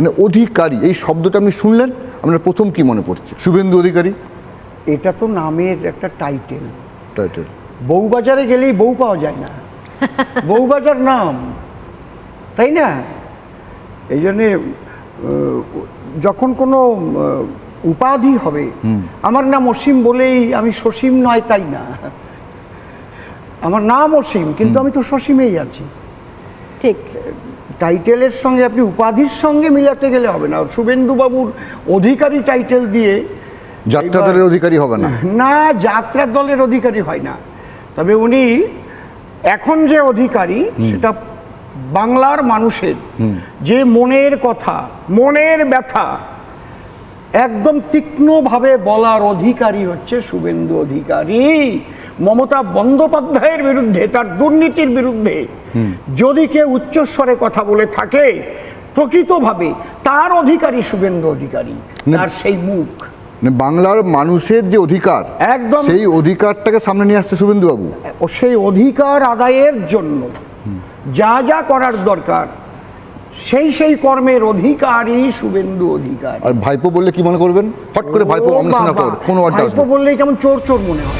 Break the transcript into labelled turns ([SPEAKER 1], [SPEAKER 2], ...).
[SPEAKER 1] মানে অধিকারী। এই শব্দটা আপনি শুনলেন? আপনার প্রথম কি মনে পড়ছে? শুভেন্দু অধিকারী?
[SPEAKER 2] এটা তো নামের একটা টাইটেল
[SPEAKER 1] টাইটেল
[SPEAKER 2] বউবাজারে গেলেই বউ পাওয়া যায় না। বউবাজার নাম। তাই না? এই জন্যে যখন কোনো উপাধি হবে আমার নাম অসীম বলেই আমি সসীম নয় তাই না? আমার নাম অসীম কিন্তু আমি তো সসীমেই আছি।
[SPEAKER 3] ঠিক।
[SPEAKER 2] টাইটেলের সঙ্গে আপনি উপাধির সঙ্গে মিলাতে গেলে হবে না। শুভেন্দু বাবুর অধিকারী টাইটেল দিয়ে
[SPEAKER 1] যাত্রা দলের অধিকারী হবে না।
[SPEAKER 2] না যাত্রা দলের অধিকারী হয় না। তবে উনি এখন যে অধিকারী সেটা বাংলার মানুষের যে মনের কথা মনের ব্যথা একদম তীক্ষ্ণভাবে বলার অধিকারী হচ্ছে শুভেন্দু অধিকারী। মমতা বন্দ্যোপাধ্যায়ের বিরুদ্ধে তার দুর্নীতির বিরুদ্ধে যদি কেউ উচ্চস্বরে কথা বলে থাকে প্রকৃতভাবে তার অধিকারী শুভেন্দু অধিকারী তার সেই মুখ।
[SPEAKER 1] বাংলার মানুষের যে অধিকার
[SPEAKER 2] একদম।
[SPEAKER 1] সেই অধিকারটাকে সামনে নিয়ে আসছে শুভেন্দু বাবু
[SPEAKER 2] ও সেই অধিকার আদায়ের জন্য যা যা করার দরকার সেই সেই কর্মের অধিকারই শুভেন্দু অধিকার।
[SPEAKER 1] আর ভাইপো বললে কি মনে করবেন? ফট করে ভাইপো
[SPEAKER 2] ভাইপো বললেই কেমন চোর চোর মনে হয়।